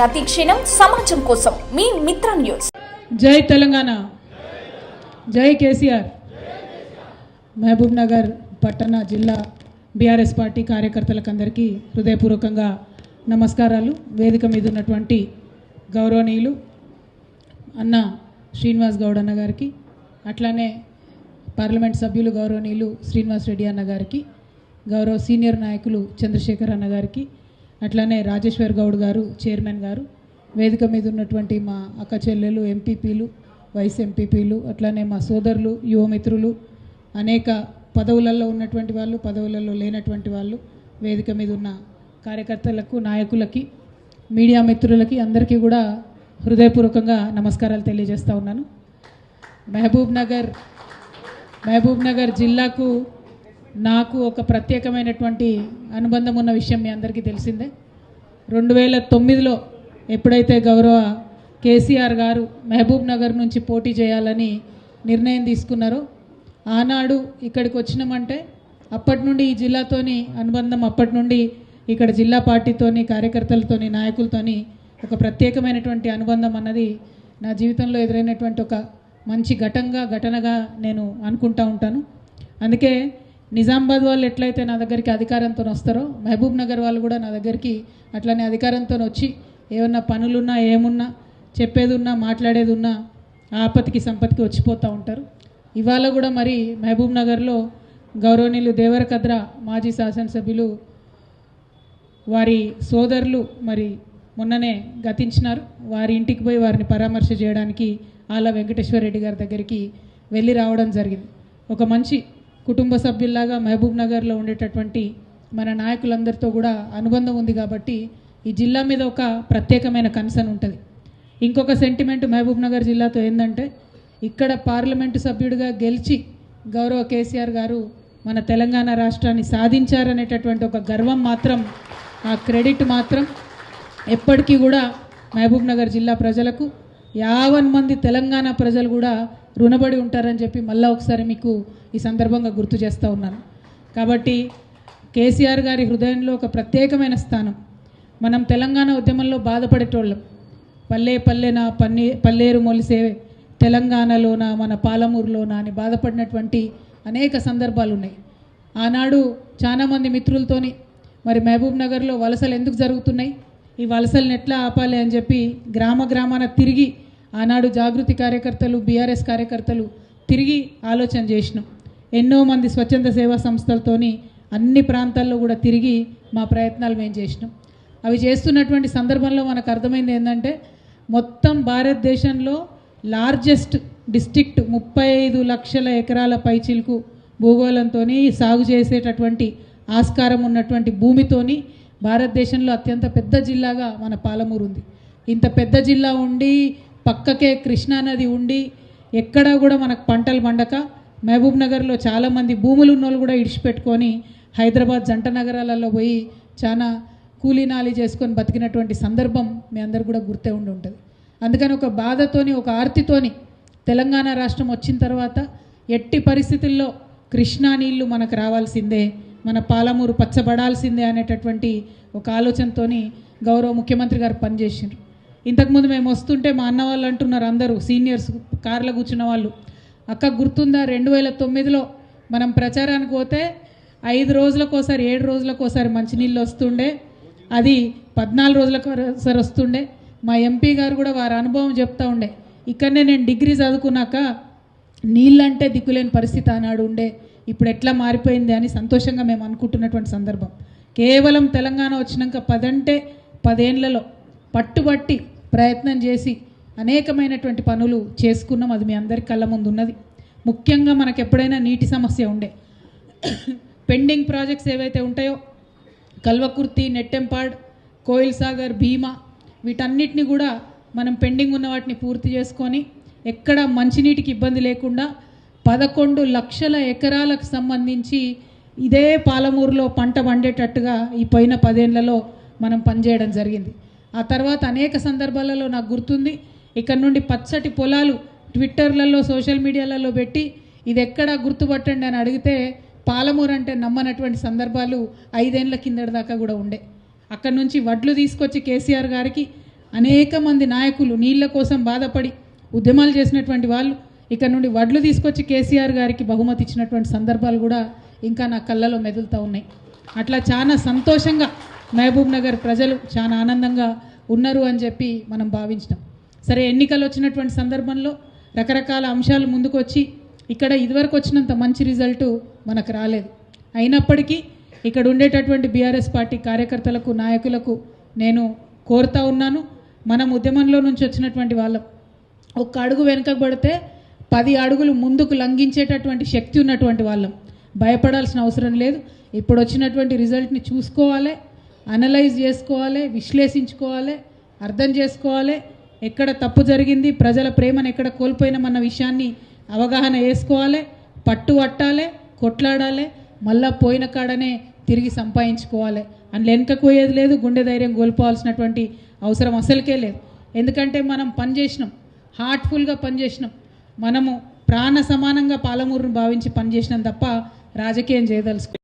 ప్రతి క్షణం సమాజం కోసం మీ మిత్ర న్యూస్. జై తెలంగాణ. జై కేసీఆర్. మహబూబ్ నగర్ పట్టణ జిల్లా బీఆర్ఎస్ పార్టీ కార్యకర్తలకు అందరికీ హృదయపూర్వకంగా నమస్కారాలు. వేదిక మీద ఉన్నటువంటి గౌరవనీయులు అన్న శ్రీనివాస్ గౌడ్ అన్న గారికి అట్లానే పార్లమెంట్ సభ్యులు గౌరవనీయులు శ్రీనివాస్ రెడ్డి అన్న గారికి గౌరవ సీనియర్ నాయకులు చంద్రశేఖర్ అన్న గారికి అట్లానే రాజేశ్వర్ గౌడ్ గారు చైర్మన్ గారు వేదిక మీద ఉన్నటువంటి మా అక్క చెల్లెలు ఎంపీపీలు వైస్ ఎంపీపీలు అట్లానే మా సోదరులు యువమిత్రులు అనేక పదవులలో ఉన్నటువంటి వాళ్ళు పదవులలో లేనటువంటి వాళ్ళు వేదిక మీద ఉన్న కార్యకర్తలకు నాయకులకి మీడియా మిత్రులకి అందరికీ కూడా హృదయపూర్వకంగా నమస్కారాలు తెలియజేస్తూ ఉన్నాను. మహబూబ్ నగర్ మహబూబ్ నగర్ జిల్లాకు నాకు ఒక ప్రత్యేకమైనటువంటి అనుబంధం ఉన్న విషయం మీ అందరికీ తెలిసిందే. రెండు వేల తొమ్మిదిలో ఎప్పుడైతే గౌరవ కేసీఆర్ గారు మహబూబ్ నగర్ నుంచి పోటీ చేయాలని నిర్ణయం తీసుకున్నారో ఆనాడు ఇక్కడికి వచ్చినామంటే అప్పటి నుండి ఈ జిల్లాతోని అనుబంధం అప్పటి నుండి ఇక్కడ జిల్లా పార్టీతోని కార్యకర్తలతోని నాయకులతోని ఒక ప్రత్యేకమైనటువంటి అనుబంధం అన్నది నా జీవితంలో ఎదురైనటువంటి ఒక మంచి ఘటంగా ఘటనగా నేను అనుకుంటా ఉంటాను. అందుకే నిజామాబాద్ వాళ్ళు ఎట్లయితే నా దగ్గరికి అధికారంతో వస్తారో మహబూబ్ నగర్ వాళ్ళు కూడా నా దగ్గరికి అట్లనే అధికారంతో వచ్చి ఏమన్నా పనులున్నా ఏమున్నా చెప్పేది ఉన్నా మాట్లాడేది ఉన్నా ఆపత్తికి సంపత్తికి వచ్చిపోతూ ఉంటారు. ఇవాళ కూడా మరి మహబూబ్ నగర్లో గౌరవనీయులు దేవరకద్ర మాజీ శాసనసభ్యులు వారి సోదరులు మరి మొన్ననే గతించినారు. వారి ఇంటికి పోయి వారిని పరామర్శ చేయడానికి ఆల వెంకటేశ్వర రెడ్డి గారి దగ్గరికి వెళ్ళి రావడం జరిగింది. ఒక మంచి కుటుంబ సభ్యుల్లాగా మహబూబ్ నగర్లో ఉండేటటువంటి మన నాయకులందరితో కూడా అనుబంధం ఉంది కాబట్టి ఈ జిల్లా మీద ఒక ప్రత్యేకమైన కన్సర్న్ ఉంటుంది. ఇంకొక సెంటిమెంట్ మహబూబ్ నగర్ జిల్లాతో ఏంటంటే ఇక్కడ పార్లమెంటు సభ్యుడిగా గెలిచి గౌరవ కేసీఆర్ గారు మన తెలంగాణ రాష్ట్రాన్ని సాధించారనేటటువంటి ఒక గర్వం మాత్రం ఆ క్రెడిట్ మాత్రం ఎప్పటికీ కూడా మహబూబ్ నగర్ జిల్లా ప్రజలకు యావన్ మంది తెలంగాణ ప్రజలు కూడా రుణపడి ఉంటారని చెప్పి మళ్ళీ ఒకసారి మీకు ఈ సందర్భంగా గుర్తు చేస్తూ ఉన్నాను. కాబట్టి కేసీఆర్ గారి హృదయంలో ఒక ప్రత్యేకమైన స్థానం. మనం తెలంగాణ ఉద్యమంలో బాధపడేటోళ్ళం. పల్లె పల్లెన పన్ని పల్లేరు మొలిసే తెలంగాణలోన మన పాలమూరులోన అని బాధపడినటువంటి అనేక సందర్భాలు ఉన్నాయి. ఆనాడు చాలామంది మిత్రులతోని మరి మహబూబ్ నగర్లో వలసలు ఎందుకు జరుగుతున్నాయి? ఈ వలసలను ఎట్లా ఆపాలి అని చెప్పి గ్రామ గ్రామాన తిరిగి ఆనాడు జాగృతి కార్యకర్తలు బీఆర్ఎస్ కార్యకర్తలు తిరిగి ఆలోచన చేసినాం. ఎన్నో మంది స్వచ్ఛంద సేవా సంస్థలతోని అన్ని ప్రాంతాల్లో కూడా తిరిగి మా ప్రయత్నాలు మేము చేసినాం. అవి చేస్తున్నటువంటి సందర్భంలో మనకు అర్థమైంది ఏంటంటే మొత్తం భారతదేశంలో లార్జెస్ట్ డిస్టిక్ట్ ముప్పై ఐదు లక్షల ఎకరాల పైచిలుకు భూగోళంతో సాగు చేసేటటువంటి ఆస్కారం ఉన్నటువంటి భూమితోని భారతదేశంలో అత్యంత పెద్ద జిల్లాగా మన పాలమూరు ఉంది. ఇంత పెద్ద జిల్లా ఉండి పక్కకే కృష్ణానది ఉండి ఎక్కడా కూడా మనకు పంటలు పండక మహబూబ్ నగర్లో చాలామంది భూములు ఉన్నోళ్ళు కూడా ఇడిచిపెట్టుకొని హైదరాబాద్ జంట నగరాలలో పోయి చాలా కూలీనాలి చేసుకొని బతికినటువంటి సందర్భం మీ అందరు కూడా గుర్తే ఉండి ఉంటుంది. అందుకని ఒక బాధతోని ఒక ఆర్తితోని తెలంగాణ రాష్ట్రం వచ్చిన తర్వాత ఎట్టి పరిస్థితుల్లో కృష్ణా నీళ్ళు మనకు రావాల్సిందే. మన పాలమూరు పచ్చబడాల్సిందే అనేటటువంటి ఒక ఆలోచనతోని గౌరవ ముఖ్యమంత్రి గారు పనిచేసారు ఇంతకుముందు మేము వస్తుంటే మా అన్న వాళ్ళు అంటున్నారు అందరూ సీనియర్స్ కార్లో కూర్చున్న వాళ్ళు అక్క గుర్తుందా రెండు వేల తొమ్మిదిలో మనం ప్రచారానికి పోతే ఐదు రోజులకోసారి ఏడు రోజులకోసారి మంచినీళ్ళు వస్తుండే అది పద్నాలుగు రోజులకు ఒకసారి వస్తుండే మా ఎంపీ గారు కూడా వారి అనుభవం చెప్తా ఉండే ఇక్కడనే నేను డిగ్రీ చదువుకున్నాక నీళ్ళంటే దిక్కులేని పరిస్థితి ఆనాడు ఉండే ఇప్పుడు ఎట్లా మారిపోయింది అని సంతోషంగా మేము అనుకుంటున్నటువంటి సందర్భం. కేవలం తెలంగాణ వచ్చినాక పదంటే పదేళ్ళలో పట్టుబట్టి ప్రయత్నం చేసి అనేకమైనటువంటి పనులు చేసుకున్నాం. అది మీ అందరి కళ్ళ ముందు ఉన్నది. ముఖ్యంగా మనకు ఎప్పుడైనా నీటి సమస్య ఉండే. పెండింగ్ ప్రాజెక్ట్స్ ఏవైతే ఉంటాయో కల్వకుర్తి నెట్టెంపాడ్ కోయిల్ సాగర్ భీమా వీటన్నిటిని కూడా మనం పెండింగ్ ఉన్న వాటిని పూర్తి చేసుకొని ఎక్కడ మంచినీటికి ఇబ్బంది లేకుండా పదకొండు లక్షల ఎకరాలకు సంబంధించి ఇదే పాలమూరులో పంట పండేటట్టుగా ఈ పోయిన పదేళ్ళలో మనం పనిచేయడం జరిగింది. ఆ తర్వాత అనేక సందర్భాలలో నాకు గుర్తుంది. ఇక్కడ నుండి పచ్చటి పొలాలు ట్విట్టర్లలో సోషల్ మీడియాలలో పెట్టి ఇది ఎక్కడ గుర్తుపట్టండి అని అడిగితే పాలమూరు అంటే నమ్మనటువంటి సందర్భాలు ఐదేళ్ళ కిందటి దాకా కూడా ఉండే. అక్కడ నుంచి వడ్లు తీసుకొచ్చి కేసీఆర్ గారికి అనేక మంది నాయకులు నీళ్ళ కోసం బాధపడి ఉద్యమాలు చేసినటువంటి వాళ్ళు ఇక్కడ నుండి వడ్లు తీసుకొచ్చి కేసీఆర్ గారికి బహుమతి ఇచ్చినటువంటి సందర్భాలు కూడా ఇంకా నా కళ్ళలో మెదులుతూ ఉన్నాయి. అట్లా చాలా సంతోషంగా మహబూబ్ నగర్ ప్రజలు చాలా ఆనందంగా ఉన్నారు అని చెప్పి మనం భావించినాం. సరే ఎన్నికలు వచ్చినటువంటి సందర్భంలో రకరకాల అంశాలు ముందుకు వచ్చి ఇక్కడ ఇదివరకు వచ్చినంత మంచి రిజల్ట్ మనకు రాలేదు. అయినప్పటికీ ఇక్కడ ఉండేటటువంటి బీఆర్ఎస్ పార్టీ కార్యకర్తలకు నాయకులకు నేను కోరుతా ఉన్నాను. మనం ఉద్యమంలో నుంచి వచ్చినటువంటి వాళ్ళం. ఒక్క అడుగు వెనుకబడితే పడితే పది అడుగులు ముందుకు లంఘించేటటువంటి శక్తి ఉన్నటువంటి వాళ్ళం. భయపడాల్సిన అవసరం లేదు. ఇప్పుడు వచ్చినటువంటి రిజల్ట్ని చూసుకోవాలి అనలైజ్ చేసుకోవాలి విశ్లేషించుకోవాలి అర్థం చేసుకోవాలి. ఎక్కడ తప్పు జరిగింది ప్రజల ప్రేమను ఎక్కడ కోల్పోయినామన్న విషయాన్ని అవగాహన చేసుకోవాలి పట్టుపట్టాలి కొట్లాడాలి మళ్ళా పోయిన కాడనే తిరిగి సంపాదించుకోవాలి. అందులో వెనుకకు పోయేది లేదు గుండె ధైర్యం కోల్పోవాల్సినటువంటి అవసరం అసలుకే లేదు. ఎందుకంటే మనం పని చేసినాం హార్ట్ఫుల్గా పనిచేసినాం. మనము ప్రాణ సమానంగా పాలమూరును భావించి పనిచేసినాం తప్ప రాజకీయం చేయదలుచుకో.